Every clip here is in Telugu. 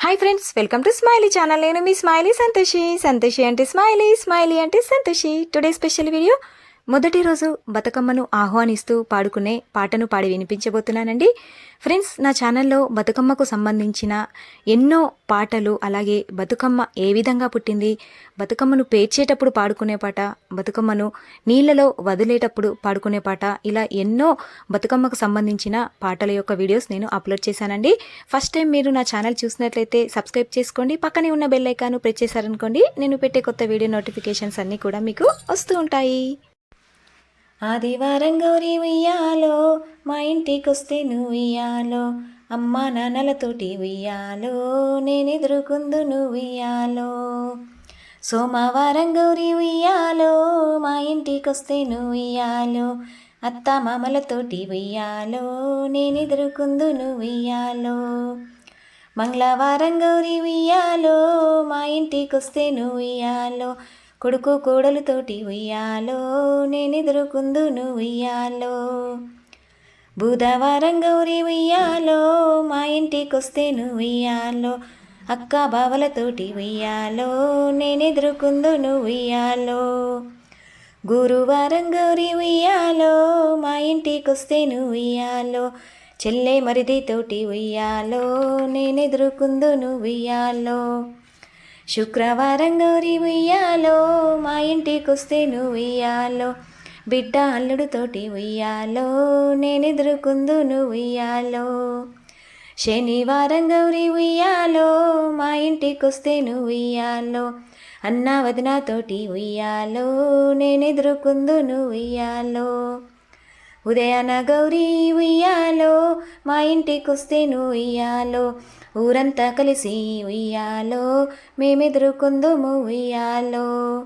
Hi friends welcome to Smiley channel నేను మీ స్మైలీ సంతోషి సంతోషి అంటే స్మైలీ స్మైలీ అంటే సంతోషి టుడే స్పెషల్ వీడియో మొదటి రోజు బతుకమ్మను ఆహ్వానిస్తూ పాడుకునే పాటను పాడి వినిపించబోతున్నానండి. ఫ్రెండ్స్ నా ఛానల్లో బతుకమ్మకు సంబంధించిన ఎన్నో పాటలు అలాగే బతుకమ్మ ఏ విధంగా పుట్టింది బతుకమ్మను పేర్చేటప్పుడు పాడుకునే పాట బతుకమ్మను నీళ్ళలో వదిలేటప్పుడు పాడుకునే పాట ఇలా ఎన్నో బతుకమ్మకు సంబంధించిన పాటల యొక్క వీడియోస్ నేను అప్లోడ్ చేశానండి. ఫస్ట్ టైం మీరు నా ఛానల్ చూసినట్లయితే సబ్స్క్రైబ్ చేసుకోండి పక్కనే ఉన్న బెల్ ఐకాను ప్రెస్ చేశారనుకోండి నేను పెట్టే కొత్త వీడియో నోటిఫికేషన్స్ అన్నీ కూడా మీకు వస్తూ ఉంటాయి. ఆదివారం గౌరీ ఉయ్యాలో మా ఇంటికొస్తే నువ్వు ఇయ్యాలో అమ్మా నాన్నలతోటి ఉయ్యాలో నేను ఎదురుకుందు నువ్వు ఇయ్యాలో సోమవారం గౌరీ ఉయ్యాలో మా ఇంటికొస్తే నువ్వు ఇయ్యాలో అత్త మామలతోటి ఉయ్యాలో నేను ఎదురుకుందు నువ్వు ఇయ్యాలో మంగళవారం గౌరీ ఉయ్యాలో మా ఇంటికొస్తే నువ్వు ఇయ్యాలో కొడుకు కోడలుతోటి ఉయ్యాలో నేను నువ్వు ఉయ్యాలో. బుధవారం గౌరీ ఉయ్యాలో మా ఇంటికొస్తే నువ్వు ఉయ్యాలో. అక్క బావలతోటి ఉయ్యాలో నేను నువ్వు ఉయ్యాలో. గురువారం గౌరీ ఉయ్యాలో మా ఇంటికొస్తే నువ్వు ఉయ్యాలో. చెల్లె మరిదితోటి ఉయ్యాలో నేను నువ్వు ఉయ్యాలో. శుక్రవారం గౌరీ ఉయ్యాలో మా ఇంటికొస్తే నువ్వు ఉయ్యాలో. బిడ్డ అల్లుడితోటి ఉయ్యాలో నేను ఎదురుకుందు నువ్వు ఉయ్యాలో. శనివారం గౌరీ ఉయ్యాలో మా ఇంటికొస్తే నువ్వు ఉయ్యాలో. అన్న వదినతోటి ఉయ్యాలో నేను ఎదురుకుందు నువ్వు ఉయ్యాలో. ఉదయాన గౌరీ ఉయ్యాలో మా ఇంటికొస్తే నువ్వు ఉయ్యాలో. ఊరంతా కలిసి ఉయ్యాలో మేమెదురుకుందుము ఉయ్యాలో.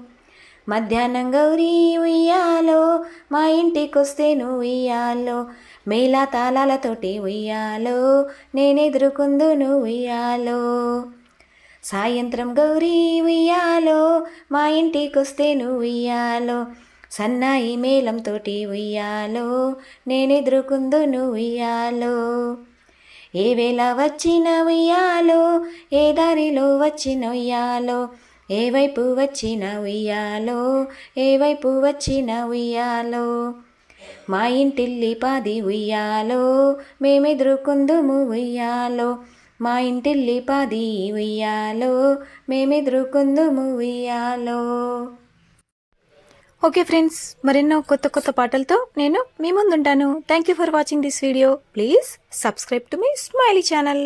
మధ్యాహ్నం గౌరీ ఉయ్యాలో మా ఇంటికొస్తే నువ్వు ఉయ్యాలో. మేలా తాళాలతోటి ఉయ్యాలో నేనెదురుకుందు నువ్వు ఉయ్యాలో. సాయంత్రం గౌరీ ఉయ్యాలో మా ఇంటికొస్తే నువ్వు ఉయ్యాలో. సన్నాయి మేళంతోటి ఉయ్యాలో నేనెదురుకుందును ఉయ్యాలో ఏ వేళ వచ్చిన ఉయ్యాలో ఏ దారిలో వచ్చిన ఉయ్యాలో? ఏ వైపు వచ్చిన ఉయ్యాలో ఏ వైపు వచ్చిన ఉయ్యాలో? మా ఇంటిల్లి పాది ఉయ్యాలో మేమెదురుకుందుము ఉయ్యాలో మా ఇంటిల్లి పాది ఉయ్యాలో మేమెదురుకుందుము ఉయ్యాలో ఓకే ఫ్రెండ్స్ మరెన్నో కొత్త కొత్త పాటలతో నేను మీ ముందుంటాను. Thank you for watching this video please subscribe to me smiley channel